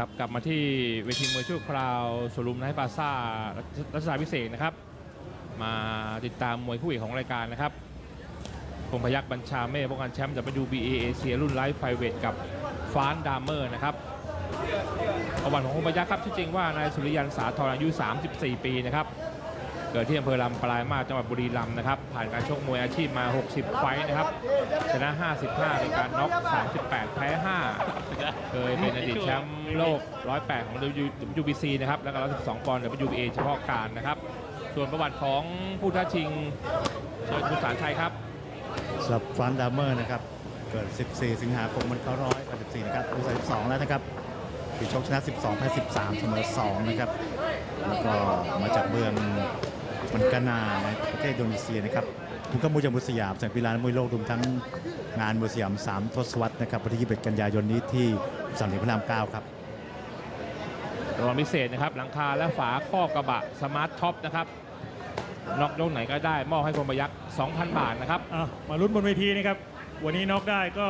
ครับกลับมาที่เวทีมวยชั่วคราวสุรุมไนท์ปาซ่ารัชดาพิเศษนะครับ มาติดตามมวยคู่เอกของรายการนะครับพงพยักษ์บัญชาเม่ป้องกันแชมป์ WBA เอเชียรุ่นไลฟ์ไฟเวทกับฟานดามเมอร์นะครับประวัติของพงพยักษ์ครับที่จริงว่านายสุริยันสาธรอายุ 34 ปีนะครับ เกิดที่อำเภอลำปลายมาจังหวัดบุรีรัมย์นะครับ ผ่านการชกมวยอาชีพมา 60 ไฟท์นะครับ ชนะ 55 ในการน็อก 38 แพ้ 5 เคยเป็นอดีตแชมป์โลก 108 ของ WBC นะครับ แล้วก็ 112 ปอนด์ WBA เฉพาะการนะครับ ส่วนประวัติของผู้ท้าชิงเชิญคุณสารชัยครับสำหรับฟันดามเมอร์นะครับ เกิด 14 สิงหาคมมันเขาร้อย84นะครับอายุ32 แล้วนะครับปีชกชนะ 12 แพ้ 13 เสมอ 2 นะครับ แล้วก็มาจากเมือง มันกานาในประเทศอินโดนีเซียนะครับคุณก็มูจากมุสยามจากกีฬามวยโลกรวมทั้งงานมุสยาม3ทศวรรษนะครับวันที่21กันยายนนี้ที่สามเหลี่ยมพระราม9ครับรางวัลพิเศษนะครับหลังคาและฝาครอบกระบะสมาร์ทท็อปนะครับน็อกยกไหนก็ได้มอบให้พงพยักษ์2,000 บาทนะครับอะมาลุ้นบนเวทีนะครับ วันนี้น็อกได้ก็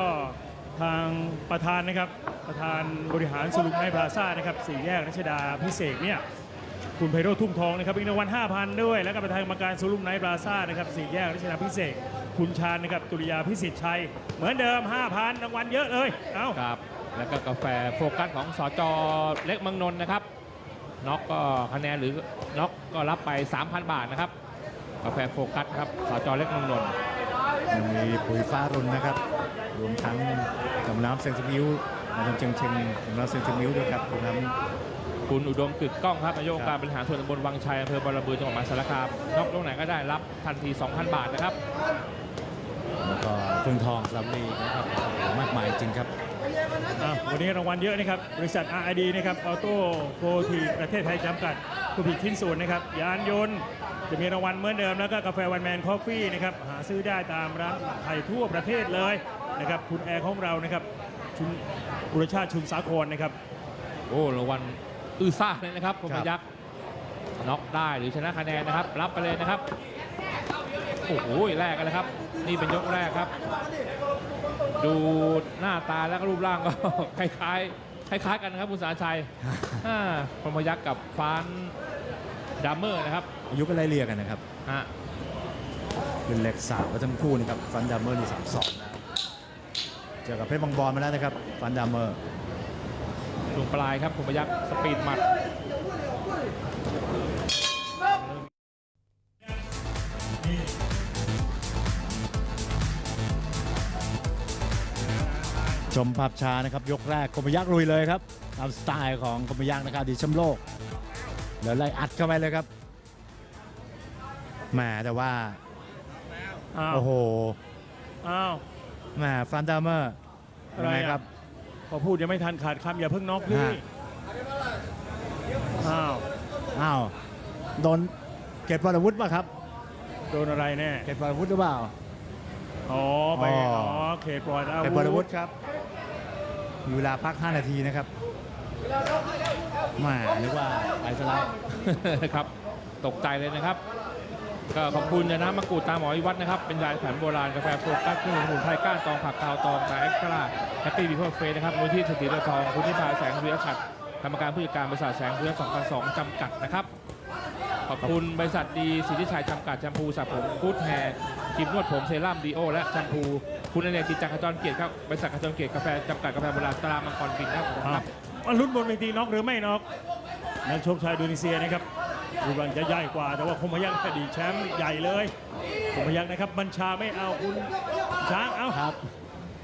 ทางประธานนะครับ ประธานบริหารสรุปในพลาซ่านะครับสี่แยกรัชดาพิเศษกเนี่ย คุณไพโรจน์ทุ่งทองนะครับอีกรางวัล5,000 ด้วย แล้วก็ประธานกรรมการสรุปในพลาซ่านะครับสี่แยกรัชดาพิเศษกคุณชาญนะครับตุริยาพิสิทธิ์ชัย เหมือนเดิม 5,000 รางวัลเยอะเลย เอ้าครับ แล้วก็กาแฟโฟกัสของสจเล็กเมืองนนท์นะครับน็อกก็คะแนนหรือน็อกก็รับไป 3,000 บาทนะครับกาแฟโฟกัสครับสจเล็กเมืองนนท์ยังมีปุ๋ยฟ้ารุนนะครับ รวมทั้งกำน้ำเซนซิมิวมาทำเชียงเชียงกำน้ำเซนซิมิวด้วยครับรวมทั้ง คุณอุดมกึกก้องครับนายกองค์การบริหารส่วนตำบลวังชัยอำเภอบอระบือจังหวัดมหาสารคามน็อกตรงไหนก็ได้รับทันที 2,000 บาทนะครับ แล้วก็เครื่องทองสำลีนะครับโอ้โหมากมายจริงครับ อะวันนี้รางวัลเยอะนะครับ บริษัท RID นะครับ ออโต้โ o ทีประเทศไทยจำกัดผู้ผลิตชิ้นส่วนนะครับ ยานยนต์ จะมีรางวัลเหมือนเดิม แล้วก็กาแฟวันแมนคอฟฟี่นะครับ หาซื้อได้ตามร้านไทยทั่วประเทศเลยนะครับ คุณแอร์ของเรานะครับชุนบุรชาติชุนสาครนะครับ โอ้รางวัล อื้อซ่าเลยนะครับพงครัพบยักษ์น็อกได้หรือชนะคะแนนนะครับ รับไปเลยนะครับ โอ้โหแรกกันเลยครับ นี่เป็นยกแรกครับ ดูหน้าตาแล้วก็รูปร่างก็คล้ายๆคล้ายๆกันนะครับคุณสารชัยอ่าพงพยักษ์กับฟานดัมเมอร์นะครับอายุก็ไล่เรียกกันนะครับอะเป็นเล็กสาวทั้งคู่นะครับฟันดามเมอร์นี่สามสองแล้วเจอกับเพชรบางบอลมาแล้วนะครับฟันดามเมอร์ช่ วงปลายครับพงพยักษ์สปีดหมัดชมภาพช้านะครับ ยกแรกคมยักษ์ลุยเลยครับ ตามสไตล์ของคมยักษ์นะครับอดีตแชมป์โลกแล้วไล่อัดเข้าไปเลยครับแหมแต่ว่าอ้าวโอ้โหอ้าวแหมฟันดามเมอร์อะไรยังไงอะครับ พอพูดยังไม่ทันขาดคำอย่าเพิ่งน็อกพี่ฮะ อ้าวอ้าวโดนเก็บวรวุฒิป่ะครับ โดนอะไรแน่เก็บวรวุฒิหรือเปล่า อ๋อไปอ๋อ๋ออเขตปลอดอาเก็บวรวุวุฒิธครับมีเวลาพัก 5 นาทีนะครับแหมนึกว่าไปซะแล้ว ครับ ตกใจเลยนะครับ ก็ขอบคุณนะน้ำมะกรูดตามหมอวิวัฒน์นะครับ เป็นยาแผนโบราณกาแฟโฟกัสเครื่องสมุนไพรก้านตองผักขาวตองตาเอ็กซ์ตร้าแฮปปี้บีโฟเฟสนะครับมูลที่สติเรือทอง คุณทิพาแสงเรือฉัดกรรมการผู้จัดการบริษัทแสงเรือ2002จำกัดนะครับ ขอบคุณบริษัทดีสิทธิชัยจำกัดแชมพูสระผมกู๊ดแฮร์ครีมนวดผมเซรั่มดีโอและแชมพูคุณอเนกจิตจักรขจรเกียรติครับบริษัทขจรเกียรติกาแฟจำกัดกาแฟโบราณตรามังกรบินครับผมครับมาลุ้นบนเวทีน็อกหรือไม่น็อกนักชกชาวอินโดนีเซียนะครับ รูปร่างจะใหญ่กว่า แต่ว่าคมพยักษ์อดีตแชมป์ใหญ่เลยคมพยักษ์นะครับ บัญชาไม่เอาคุณช้างเอาครับ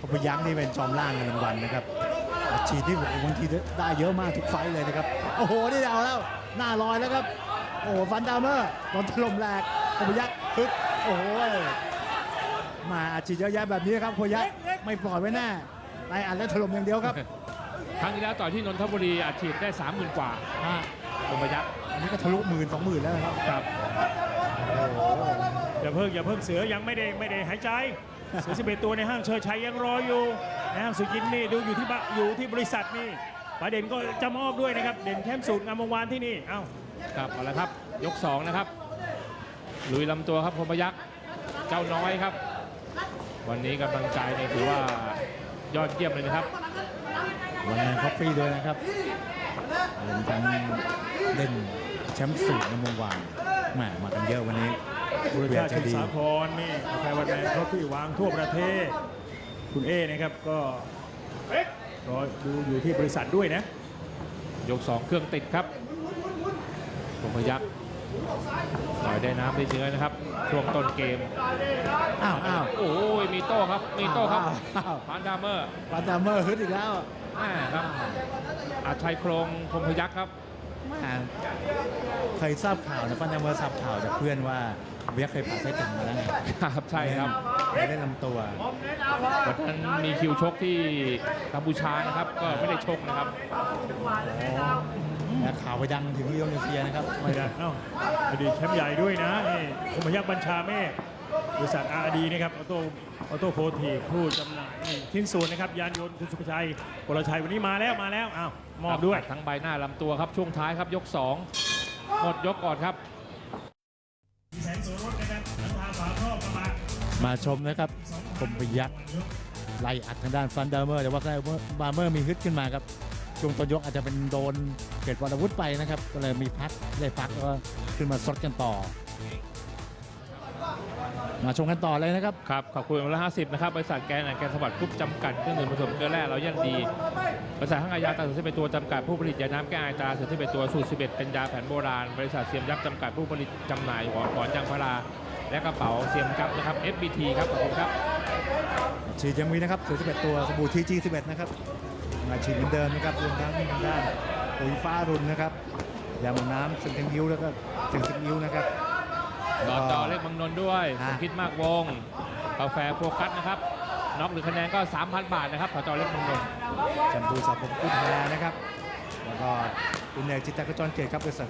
พพยักษ์นี่เป็นจอมล่างเงินรางวัลนะครับอัดฉีดที่บางทีได้เยอะมากทุกไฟต์เลยนะครับ โอ้โห นี่เอาแล้ว หน้าลอยแล้วครับ โอ้โหฟันดามเมอร์โดนถล่มแหลกพพยักษ์ฮึดโอ้โหมาอัดฉีดเยอะแยะแบบนี้ครับพพยักษ์ไม่ปล่อยไว้แน่ไล่อัดและถล่มอย่างเดียวครับ ครั้งที่แล้วต่อยที่นนทบุรีอัดฉีดได้ 30,000 กว่าอะคมพยักษ์ อันนี้ก็ทะลุหมื่นสองหมื่นแล้วนะครับครับโอ้โหอย่าเพิ่งอย่าเพิ่งเสือยังไม่ได้ไม่ได้หายใจ เสือสิบเอ็ดตัวในห้างเชิดชัยยังรออยู่ในห้างสุจินนี่ดูอยู่ที่บ้านอยู่ที่บริษัทนี่ประเด็นก็จะมอบด้วยนะครับ เด่นแคมป์สูตรงามวงวานที่นี่เอ้าครับเอาละครับยก2นะครับลุยลำตัวครับคมพยักษ์เจ้าน้อยครับ วันนี้กำลังใจเนี่ยถือว่ายอดเยี่ยมเลยนะครับวันนี้คอฟฟี่ด้วยนะครับรวมทั้งเล่น แชมป์สูงในวงวานแหมมากันเยอะวันนี้บุรเวียชาดติใจชุมดีสาครนี่กาแฟวันแมนเขาที่วางทั่วประเทศ คุณเอนะครับก็รอดูอยู่ที่บริษัทด้วยนะ ยก2เครื่องติดครับคมพยักต่อยได้น้ำได้เนื้อนะครับ ช่วงต้นเกม อ้าวอ้าวโอ้ยมีโต้ครับ มีโต้ครับอ้าวพานดามเมอร์ฟันดามเมอร์ฮึดอีกแล้วแม่ครับอาชัยโครงคมพยักครับ แหม่เคยทราบข่าวนะฟันดามเมอร์ทราบข่าวจากเพื่อนว่าเบียกเคยผ่าไส้ติ่งมาแล้วไงครับใช่ครับเคยเล่นลำตัววันนั้นมีคิวชกที่กัมพูชานะครับ ก็ไม่ได้ชกนะครับและข่าวไปดังถึงอินโดนีเซียนะครับไม่ได้เอ้าอดีตแชมป์ใหญ่ด้วยนะนี่คมยักษ์บัญชาเมฆ บริษัทอาร์ดีนะครับออโต้ออโต้โพธีผู้จำหน่ายนี่ชิ้นส่วนนะครับยานยนต์คุณสุภชัยกลชัยวันนี้มาแล้วมาแล้วอ้าวมอบด้วยทั้งใบหน้าลำตัวครับช่วงท้ายครับยก 2 หมดยกก่อนครับแสนโสรสนะครับทางทางฝาครอบกระบะมาชมนะครับคมพยักษ์ไล่อัดทางด้านฟันดามเมอร์แต่ว่าฟันดามเมอร์มีฮึดขึ้นมาครับช่วงต้นยกอาจจะเป็นโดนเกิดวรวุฒิไปนะครับ ก็เลยมีพักได้พักแล้วก็ขึ้นมาสดกันต่อ มาชมกันต่อเลยนะครับ ครับ ขอบคุณร้อยห้าสิบนะครับ บริษัทแกนแอนด์แกนสวัสดิ์กรุ๊ปจำกัด เครื่องดื่มผสมเกลือแร่เรายันดี บริษัทห้างอายาตราสูตรที่เป็นตัวจำกัดผู้ผลิตยาน้ำแก้ไอตราสูตรที่เป็นตัวสูตร11เป็นยาแผนโบราณ บริษัทเสียมยักษ์จำกัดผู้ผลิตจำหน่ายหวอนหอนยางพาราและกระเป๋าเสียมยักษ์นะครับ FBT ครับขอบคุณครับฉีดยังมีนะครับ41ตัวสบู่ทีจี11นะครับมาฉีดเหมือนเดิมนะครับรวมทั้งทางด้านปุ๋ยฟ้ารุนนะครับยาหมองน้ำเซนเทนยิวแล้วก็เซนเทนยิวนะครับ ดอนดอเล็กบางนนท์ด้วยสอะมคิดมากวงกาแฟโฟกัสนะครับน็อกหรือคะแนนก็ 3,000 บาทนะครับสจเล็กบางนนท์แชมพูสระผมกุดแฮนะครับ แล้วก็คุณเอกจิตตกระจรเกตครับบริษัท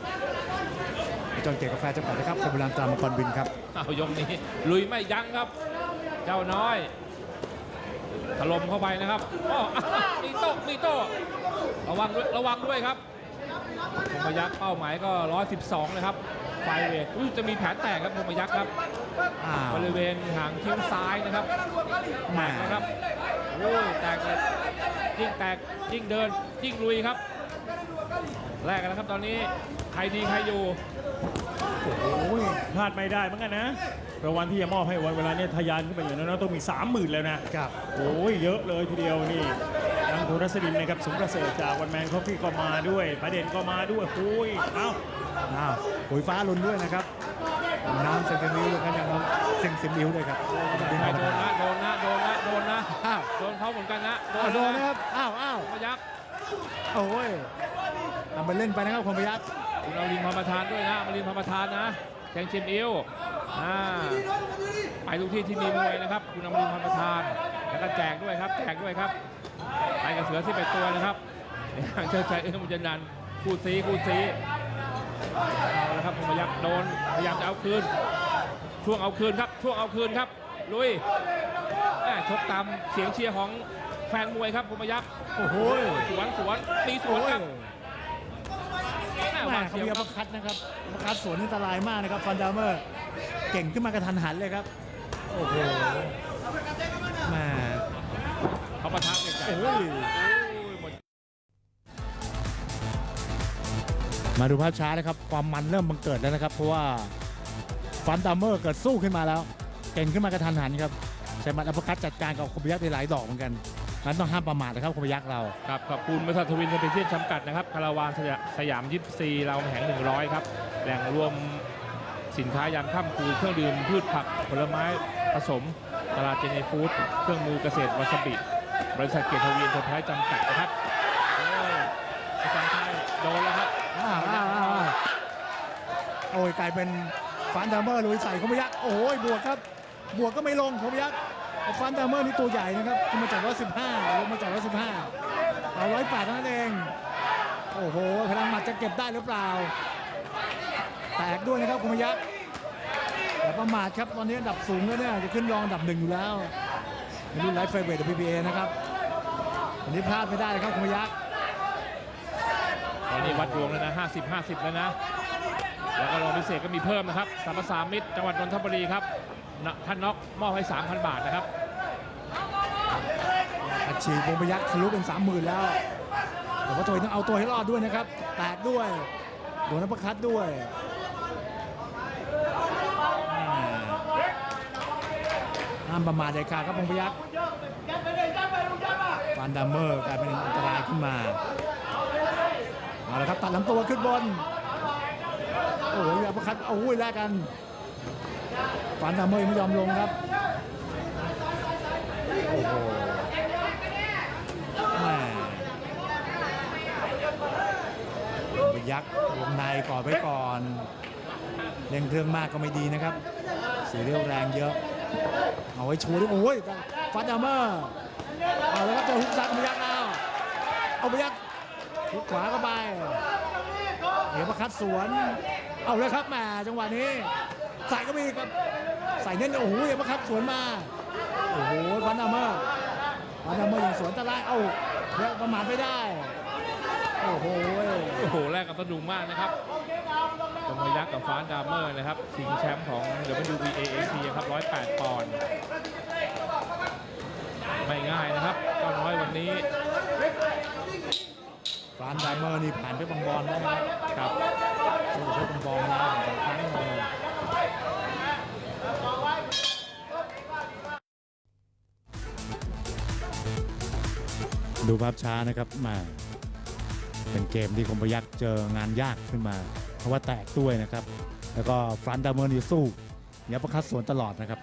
กระจรเกตกาแฟจำกัดนะครับขบวนตามมังกรบินครับเอายกนี้ลุยไม่ยั้งครับ เจ้าน้อยถล่มเข้าไปนะครับอ้อมีโต้มีโต้ระวังด้วยระวังด้วยครับพงพยักษ์เป้าหมายก็ 112 นะครับ ไฟเวทอุ้ยจะมีแผลแตกครับพงพยักษ์ครับอ้าวบริเวณหางคิ้วซ้ายนะครับแหแตม่กนะครับโอ้ยแตกเลยยิ่งแตกยิ่งเดินยิ่งลุยครับแลกกันแล้วครับตอนนี้ใครดีใครอยู่โอ้ยพลาดไม่ได้เหมือนกันนะรางวัลที่จะมอบให้วันเวลาเนี้ทะยานขึ้นไปอย่างนั้นต้องมี 30,000 แล้วนะครับโอ้ยเยอะเลยทีเดียวนี่ทางโทรสดินนะครับสมประเสริฐจากวันแมนคอฟฟี่ก็มาด้วยประเด็นก็มาด้วยโอ้ยเอ้า อ้าวปุ๋ยฟ้ารุนด้วยนะครับน้ำเซนเทนยิวแล้วก็ยังเซนซิมิวด้วยครับใครโดนนะโดนนะโดนนะโดนนะอ้าวโดนเขาเหมือนกันนะอ้าวโดนนะครับอ้าวอ้าวพยักษ์โอ้ยทำไปเล่นไปนะครับคมพยักษ์คุณเอาลินพรหมทานด้วยนะมารินพรหมทานนะแข่งชิมอิวอ่าไปทุกที่ที่มีมวยนะครับ คุณอมรินทร์พรหมทาน แล้วก็แจกด้วยครับ แจกด้วยครับ ไปกับเสือที่เป็นตัวนะครับอย่างเชิดชัยเอื้อมบุญนันท์คู่ซีคู่ซี เอาละครับพยักษ์โดนพยายามจะเอาคืน ช่วงเอาคืนครับ ช่วงเอาคืนครับ ลุยแม่ชกตามเสียงเชียร์ของแฟนมวยครับพยักษ์โอ้โหสวนสวนตีสวนครับแม่หแม่วาดเขาเสียวมีอัคปรับคัดนะครับอัปคัดสวนนี่อันตรายมากนะครับฟันดามเมอร์เก่งขึ้นมากระทันหันเลยครับโอ้โหแม่เขาประทับใจโอ้ย มาดูภาพช้านะครับ ความมันเริ่มบังเกิดแล้วนะครับ เพราะว่าฟันดามเมอร์เกิดสู้ขึ้นมาแล้ว เก่งขึ้นมากระทันหันครับใช้มัดอัปคัดจัดการกับคมยักษ์ได้หลายดอกเหมือนกันนั้นต้องห้ามประมาทนะครับคมยักษ์เราครับขอบคุณบริษัททวินสเปเชียลจำกัดนะครับคาราวานสยาสยามยิปซีเราแห่ง100 ครับแหล่งรวมสินค้ายามค่ำคือเครื่องดื่มพืชผักผลไม้ผสมตลาดเจเนฟู้ดเครื่องมือเกษตรวาซาบิบริษัทเกียรติทวีนเทอร์ไพรส์จำกัดนะครับโอ้ยอาจารย์ชัยโดนแล้วครับ อ้าวอ้าวอ้าวอ้าว โอ้ยกลายเป็นฟันดามเมอร์ลุยใส่คมพยักษ์โอ้ยบวกครับ บวกก็ไม่ลงคมพยักษ์ฟันดามเมอร์นี่ตัวใหญ่นะครับขึ้นมาจากร้อยสิบห้าลงมาจากร้อยสิบห้าเอาร้อยแปดเท่านั้นเองโอ้โหพลังหมัดจะเก็บได้หรือเปล่า แตกด้วยนะครับคมพยักษ์แต่ประมาทครับตอนนี้อันดับสูงแล้วเนี่ยจะขึ้นรองอันดับหนึ่งอยู่แล้วในรุ่นไลฟ์ไฟเวท WBA นะครับอันนี้พลาดไม่ได้นะครับคมพยักษ์ตอนนี้วัดดวงแล้วนะ 50 50 แล้วนะ แล้วก็รองพิเศษก็มีเพิ่มนะครับสามสามิตรจังหวัดนนทบุรีครับท่านน็อกมอบให้ 3,000 บาทนะครับอัดฉีดวงพยักษ์ทะลุเป็นสามหมื่นแล้ว แต่ว่าตัวเองต้องเอาตัวให้รอดด้วยนะครับ แตกด้วยโดนนับประคัดด้วยห้ามประมาทเด็ดขาดครับพงพยักษ์ฟันดัมเมอร์กลายเป็นอันตรายขึ้นมา เอาละครับตัดลำตัวขึ้นบน อ้โหอัปคัดเอาหุ้ยแลกกันฟันดัมเมอร์ไม่ยอมลงครับโอ้โหแม่พยักษ์วงในก่อนไว้ก่อนเร่งเครื่องมากก็ไม่ดีนะครับสีเรียวแรงเยอะ เอาไว้ชูด้วยโอ้ยฟันดัมเมอร์เอาแล้วก็เจอฮุกซัดพยักเอาเอาพยักฮุกขวาเข้าไปเอประคัดสวน เอาเลยครับแหมจังหวะนี้ ใส่ก็มีครับ ใส่เน้นโอ้โหเอประคัดสวนมา โอ้โหฟันดัมเมอร์ฟันดัมเมอร์อย่างสวนตะไลเอ้าเรียกประมาทไม่ได้ โอ้โห โอ้โห แรกกับสนุกมากนะครับกมพยักษ์กับฟ้านดามเมอร์นะครับชิงแชมป์ของ WBA AC ครับ 108 ปอนด์ ไม่ง่ายนะครับเจ้าน้อยวันนี้ฟันดัมเมอร์นี่ผ่านไปบังบอลแล้วนะครับ ครับสู้กับเพชรบังบอลมาวสองครั้งเลยดูภาพช้านะครับมาเป็นเกมที่คมพยักเจองานยากขึ้นมา เพราะว่าแตกด้วยนะครับ แล้วก็ฟรันดัมเมอร์นี่สู้ยับประคัดสวนตลอดนะครับ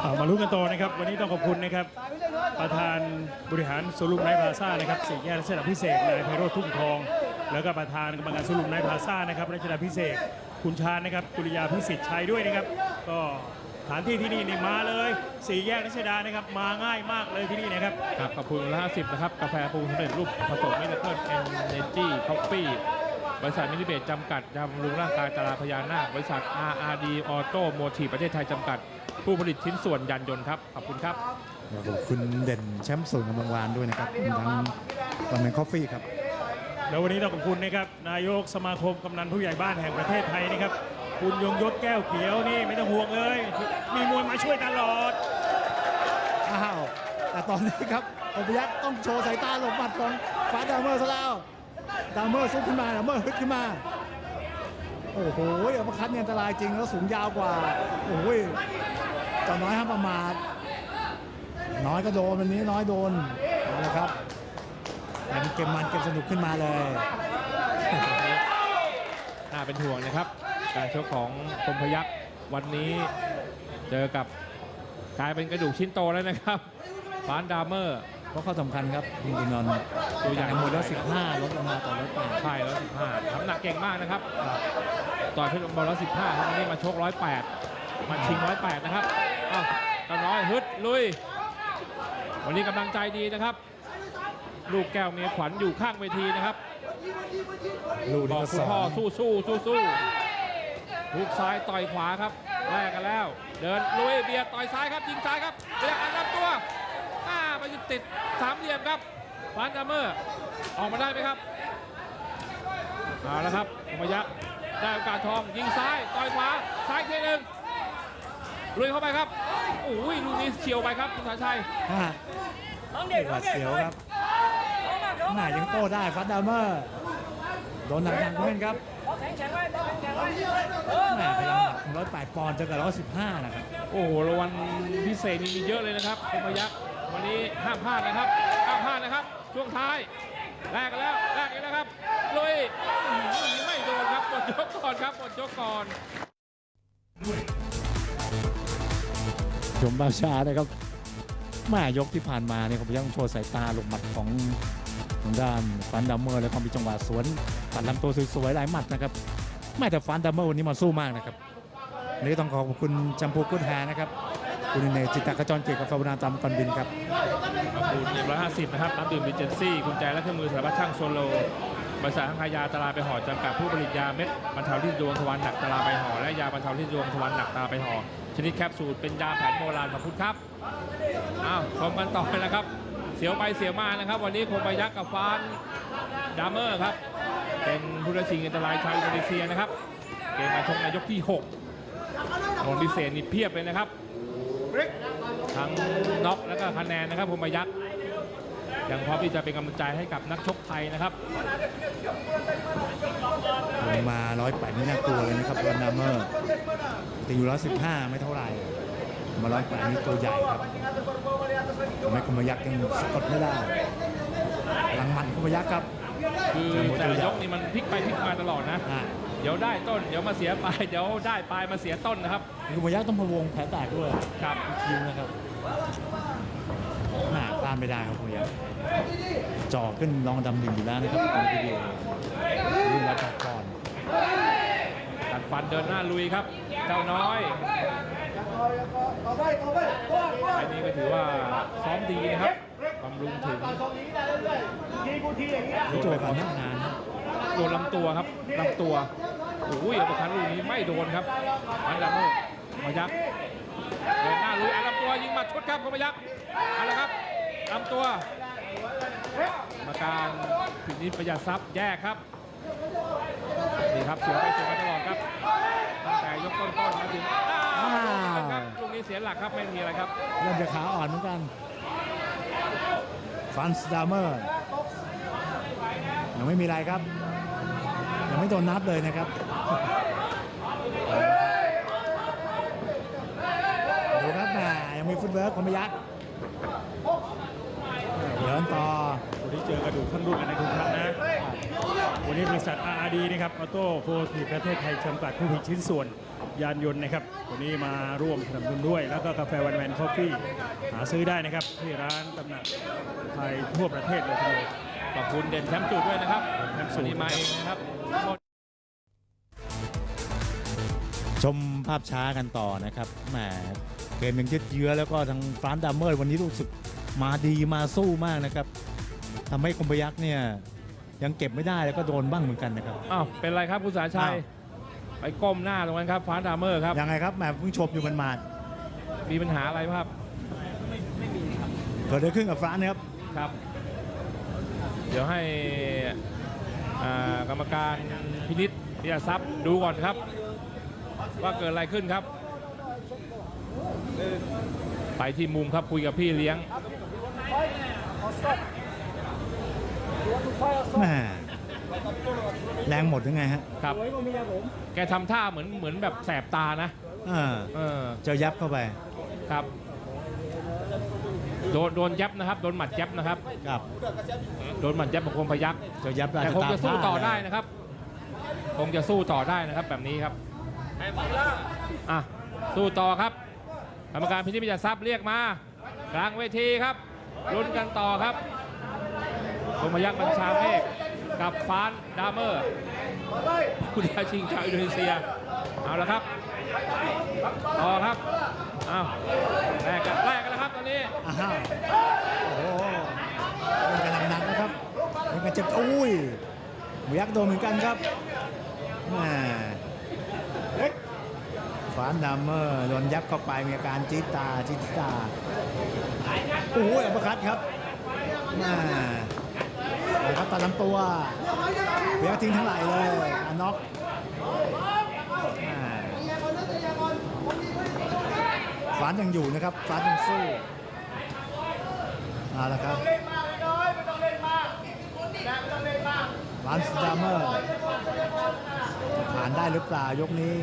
เอามาลุ้นกันต่อนะครับ วันนี้ต้องขอบคุณนะครับ ประธานบริหารสวนลุมไนท์พลาซ่านะครับสี่แยกรัชดาพิเศษนายไพโรจน์ทุ่งทอง แล้วก็ประธานกรรมการสวนลุมไนท์พลาซ่านะครับรัชดาพิเศษกคุณชาญนะครับกุริยาพิสิทธิ์ชัยด้วยนะครับ ก็สถานที่ที่นี่นี่มาเลยสี่แยกรัชดานะครับ มาง่ายมากเลยที่นี่นะครับครับขอบคุณละ50นะครับ กาแฟปรุงสำเร็จรูปผสมมิลเคิลเอนเนจีคอฟฟี่บริษัทมินิเบตจำกัดยำรุงร่างกายตราพญานาคบริษัท RRD ออโต้โมทีประเทศไทยจำกัด ผู้ผลิตชิ้นส่วนยานยนต์ครับ ขอบคุณครับขอบคุณเด่นแชมป์ส่วนกำลังวานด้วยนะครับรวมทั้งวันเป็นคอฟฟี่ครับ แล้ววันนี้ต้องขอบคุณนะครับนายกสมาคมกำนันผู้ใหญ่บ้านแห่งประเทศไทยนะครับ คุณยงยศแก้วเขียวนี่ไม่ต้องห่วงเลย มีมวยมาช่วยตลอด อ้าวแต่ตอนนี้ครับคมพยักษ์ต้องโชว์สายตาหลบหมัดของฟาดามเมอร์ซะแล้วดามเมอร์ซุกขึ้นมาดามเมอร์ฮึดขึ้นมา โอ้โหอัปคัดเนี่ยอันตรายจริงแล้วสูงยาวกว่า โอ้โหจ้าน้อยห้ามประมาทน้อยก็โดนวันนี้น้อยโดนเอาละครับ เป็นเกมมันเกมสนุกขึ้นมาเลยน่าเป็นห่วงนะครับ การชกของคมพยักษ์วันนี้เจอกับกลายเป็นกระดูกชิ้นโตแล้วนะครับฟานดามเมอร์เพราะข้อสำคัญครับคุณดินนท์ตัวใหญ่จากมวยแล้ว15 ลดลงมาต่อลดแปดใช่แล้ว15น้ำหนักเก่งมากนะครับ ต่อยเพชรบอลร้อยสิบห้าครับวันนี้มาชกร้อยแปดมาชิงร้อยแปดนะครับอ้าวตาน้อยฮึดลุย วันนี้กำลังใจดีนะครับ ลูกแก้วเมียขวัญอยู่ข้างเวทีนะครับลูกบนี้อกก็คุสณอพ่องสู้สู้สู้สู้ลูกซ้ายต่อยขวาครับแลกกันแล้ว เดินลุยเบียดต่อยซ้ายครับยิงซ้ายครับพยายามอันรับตัวอ้าไปหยุดติดสามเหลี่ยมครับฟันดัมเมอร์ออกมาได้ไหมครับเอาละครับธรรมยักษ์ได้โอกาสทองยิงซ้ายต่อยขวาซ้ายอีกทีหนึ่งลุยเข้าไปครับโอ้ยลูกนี้เฉียวไปครับคุณสาชัยฮะหวาดเสียวครับ หน้ายังโต้ได้ฟัดดามเมอร์โดนหนักๆเพื่อนครับแหม่พยายามหนักร้อยแปดปอนด์เจอกับร้อยสิบห้านะครับ โอ้โหรางวัลพิเศษนี่มีเยอะเลยนะครับคมยักษ์วันนี้ห้ามพลาดนะครับห้ามพลาดนะครับ ช่วงท้ายแลกกันแล้วแลกกันแล้วครับลุยอื้อหือไม่โดนครับหมดยกก่อนครับหมดยกก่อนชมบาชานะครับแม่ยกที่ผ่านมาเนี่ยผมยังโชว์สายตาลงหมัดของ ทางด้านฟันดัมเมอร์แล้วก็มีจังหวะสวนปัดลำตัวสวยๆหลายหมัดนะครับแม่แต่ฟันดัมเมอร์วันนี้มาสู้มากนะครับนนี้ต้องขอบคุณจัมพูกุดแฮนะครับคุณเนจิตตกระจรเกียรติกับฟาวนาตามกันบินครับขอบคุณ150 นะครับน้ำดื่มดิเจนซี่กุญแจและเครื่องมือสารพัดช่างโซโลบริษัททางขายาตราไปห่อจำกัดผู้ผลิตยาเม็ดบรรเทาที่ดวงทวารหนักตราไปห่อและยาบรรเทาที่ดวงทวารหนักตราไปห่อชนิดแคปซูลเป็นยาแผนโบราณขอบคุณครับ ชมกันต่อนะครับ เสียวไปเสียมานะครับ วันนี้คงไปยักษ์กับฟานดามเมอร์ครับ เป็นผู้ราชิงอันตรายชาวอินโดนีเซียนะครับ เกมมาชกในยกที่6คนพิเศษนี่เพียบเลยนะครับ ทั้งน็อกแล้วก็คะแนนนะครับพมยักษ์ยังพร้อมที่จะเป็นกำลังใจให้กับนักชกไทยนะครับลงมาร้อยแปดนี่น่ากลัวเลยนะครับวันนาเมอร์แต่อยู่ร้อยสิบห้าไม่เท่าไหร่ มาร้อยแปดนี่ตัวใหญ่ครับทำให้คมยักษ์ยังสะกดไม่ได้พลังหมันคมยักษ์ครับคือแต่ละยกนี่มันพลิกไปพลิกมาตลอดนะอ่าเดี๋ยวได้ต้น เดี๋ยวมาเสียปลาย เดี๋ยวได้ปลายมาเสียต้นนะครับคมยักษ์ต้องพะวงแผลแตกด้วยครับคิวนะครับหน้าพลาดไม่ได้ครับคมยักษ์จ่อขึ้นรองอันดำหนึ่งอยู่แล้วนะครับในวิดีโอรุ่นละจากก่อนตัดฟันเดินหน้าลุยครับ เจ้าน้อยไอ้นี้ก็ถือว่าซ้อมดีนะครับบำรุงถึงนี่โจกันหน้างานนะโดนลำตัวครับลำตัวโอ้ยอัปเปร์คันลูกนี้ไม่โดนครับอันดับโมพยักเดินหน้าลุยอันลำตัวยิงหมัดชดครับพยักเอาละครับลำตัวมาการพินิจประหยัดทรัพย์แยกครับนี่ครับเสียไปเสียมาตลอดครับตั้งแต่ยกต้นๆมาถึงอ้าวครับลูก นี้เสียหลักครับไม่มีอะไรครับเริ่มจะขาอ่อนเหมือนกันฟันสดามเมอร์ยังไม่มีอะไรครับ ยังไม่โดนนับเลยนะครับดูครับแหมยังมีฟุตเวิร์กคมยักษ์เดินต่อวันนี้เจอกระดูกข้างรุ่นเลยนะคุณพระนะ วันนี้บริษัท RRD นะครับออโต้โฟทีประเทศไทยจำกัดผู้ผลิตชิ้นส่วน ยานยนต์นะครับวันนี้มาร่วมสนับสนุนด้วย แล้วก็กาแฟวันแมนคอฟฟี่หาซื้อได้นะครับ ที่ร้านตำหนักไทยทั่วประเทศเลยทีเดียวขอบคุณเด่นแชมป์สูตรด้วยนะครับแชมป์สูตรวันนี้มาเองนะครับชมภาพช้ากันต่อนะครับแหมเกมยังยืดเยื้อแล้วก็ทางฟรานซ์ดามเมอร์วันนี้รู้สึกมาดีมาสู้มากนะครับทำให้คมพยักษ์เนี่ยยังเก็บไม่ได้แล้วก็โดนบ้างเหมือนกันนะครับอ้าวเป็นไรครับคุณสาชัยอ้าว ไปก้มหน้าตรงนั้นครับฟานดามเมอร์ครับ ยังไงครับแหมเพิ่งชมอยู่มันมาดมีปัญหาอะไรไหมครับๆเกิดอะไรขึ้นกับฟรานซ์นะครับครับ เดี๋ยวให้อ่ากรรมการพินิษพิยาทรัพย์ดูก่อนครับ ว่าเกิดอะไรขึ้นครับ ไปที่มุมครับคุยกับพี่เลี้ยงแหม แรงหมดยังไงฮะครับ แกทำท่าเหมือนเหมือนแบบแสบตานะเออเออ เจอยับเข้าไปครับ โดนโดนยับนะครับ โดนหมัดยับนะครับ ครับโดนหมัดยับของคมพยักษ์เจอยับได้แต่คงจะสู้ต่อได้นะนะครับ คงจะสู้ต่อได้นะครับ แบบนี้ครับอะสู้ต่อครับ กรรมการพินิจพิจารณาทรัพย์เรียกมากลางเวทีครับลุ้นกันต่อครับคมพยักษ์บัญชาเมฆ กับฟานดามเมอร์ผู้ท้าชิงชาวอินโดนีเซีย เอาละครับต่อครับเอาแรกกันแรกกันแล้วครับตอนนี้อ้าวโอ้โหเป็นกำลังหนักนะครับเป็นกันเจ็บอุ้ยหมูยักษ์โดนเหมือนกันครับแหมฟานดัมเมอร์โดนยับเข้าไปมีอาการจี๊ดตาจี๊ดตาโอ้ยอัปเปร์คัตครับ นะครับตัดลำตัวหมูยักษ์ทิ้งทั้งไหลเลยอาน็อกฟานยังอยู่นะครับฟานยังสู้เอาละครับฟานสตาร์เมอร์ผ่านได้หรือเปล่ายกนี้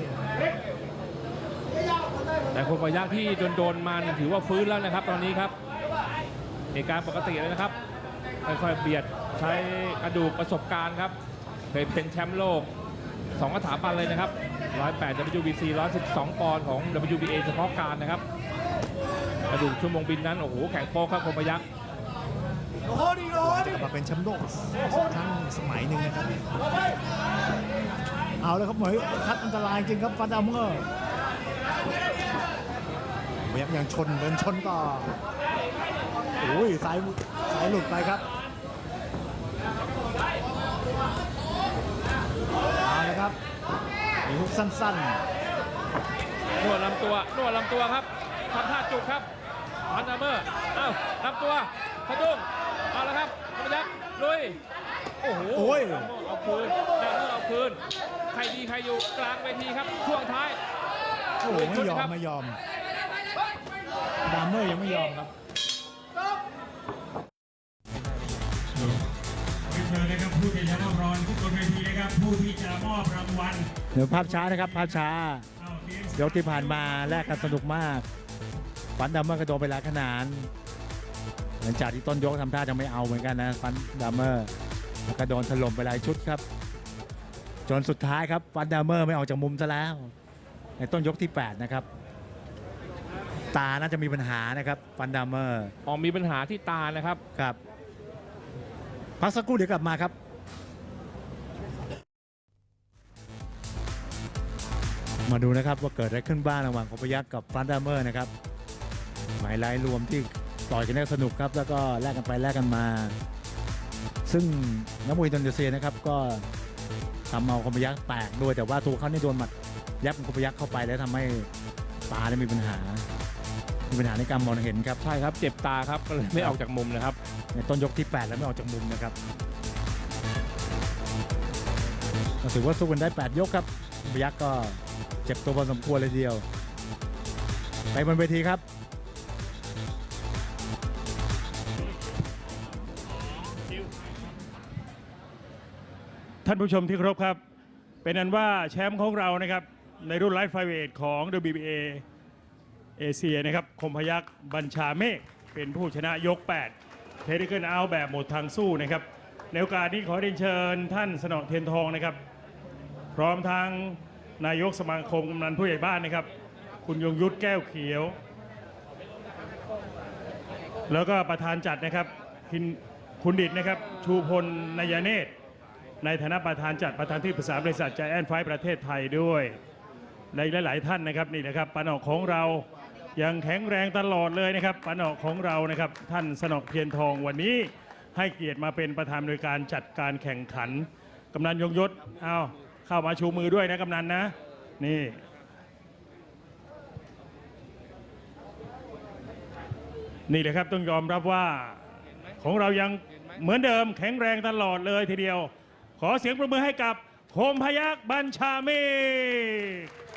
แต่คมพยักที่โดนๆมาถือว่าฟื้นแล้วนะครับ ตอนนี้ครับเหตุการณ์ปกติเลยนะครับค่อยๆเบียด ใช้กระดูกประสบการณ์ครับเคยเป็นแชมป์โลกสองสถาบันเลยนะครับ 108 WBC 112 ปอนด์ของ WBA เฉพาะการนะครับกระดูกชั่วโมงบินนั้น โอ้โห แข่งโป๊กครับคมพยักษ์จะกลับมาเป็นแชมป์โลกสักครั้งสมัยหนึ่งนะครับ เอาเลยครับเหมยคัดอันตรายจริงครับฟันดามเมอร์พยักยังชนเดินชนต่อโอ้ยสายสายหลุดไปครับเอาเลยครับ มีฮุกสั้นนวดลำตัวนวดลำตัวครับทำท่าจุกครับพันดามเมอร์เอ้าลำตัวสะดุ้งเอาละครับคมพยักษ์ลุยโอ้โหโอ้ยเอาคืนดามเมอร์เอาคืนใครดีใครอยู่กลางเวทีครับช่วงท้าย ๆ โอ้โหไม่ยอมไม่ยอม ดามเมอร์ยังไม่ยอมครับนะครับผู้ที่จะมอบรางวัลขึ้นบนเวที นะครับผู้ที่จะมอบรางวัลเดี๋ยวภาพช้านะครับภาพช้า เอาเกมยกที่ผ่านมาแลกกันสนุกมากฟันดัมเมอร์กระโดดไปหลายขนานหลังจากที่ต้นยกทำท่าจะไม่เอาเหมือนกันนะฟันดัมเมอร์แล้วก็โดนถล่มไปหลายชุดครับ จนสุดท้ายครับฟันดัมเมอร์ไม่ออกจากมุมซะแล้ว ในต้นยกที่8นะครับ ตาน่าจะมีปัญหานะครับฟันดัมเมอร์ออกมีปัญหาที่ตานะครับครับพักสักครู่เดี๋ยวกลับมาครับ มาดูนะครับว่าเกิดอะไรขึ้นบ้างระหว่างคมพยักษ์กับฟันดามเมอร์นะครับหมายไลายรวมที่ต่อยกันได้สนุกครับ แล้วก็แลกกันไปแลกกันมา ซึ่งนักมวยอินโดนีเซียนะครับก็ทำเอาคมพยักษ์แตกด้วย แต่ว่าตัวเขานี่โดนหมัดยับคมพยักษ์เข้าไปแล้วทำให้ตาเนี่ยมีปัญหา มีปัญหาในการมองเห็นครับใช่ครับเจ็บตาครับก็เลยไม่ออกจากมุมนะครับในต้นยกที่ 8 แล้วไม่ออกจากมุมนะครับก็ ถือว่าสู้กันได้ 8 ยกครับพยักษ์ก็เจ็บตัวพอสมควรเลยเดียว ไปบนเวทีครับท่านผู้ชมที่เคารพครับ เป็นนั้นว่าแชมป์ของเรานะครับ ในรุ่นไลฟ์ไฟเวทของ WBA เอเชียนะครับ คมพยักษ์บัญชาเมฆเป็นผู้ชนะยก 8 เทริเกิลเอาแบบหมดทางสู้นะครับ ในโอกาสนี้ขอเรียนเชิญท่านสนอเทียนทองนะครับ ร้อมทางนายกสมาคมกำนันผู้ใหญ่บ้านนะครับ คุณยงยุทธแก้วเขียว แล้วก็ประธานจัดนะครับคุณคุณดิดนะครับ ชูพลนายเนตร ในฐานะประธานจัดประธานที่ปรึกษาบริษัทใจแอนไฟประเทศไทยด้วยและหลาย ๆ ท่านนะครับนี่นะครับปานอกของเรายังแข็งแรงตลอดเลยนะครับปานอกของเรานะครับ ท่านสนอกเทียนทองวันนี้ให้เกียรติมาเป็นประธานโดยการจัดการแข่งขันกำนันยงยศเอา เข้ามาชูมือด้วยนะกำนันนะ นี่นี่เลยครับต้องยอมรับว่าของเรายังเหมือนเดิมแข็งแรงตลอดเลยทีเดียว ขอเสียงประมือให้กับโคมพยักษ์บัญชาเมฆ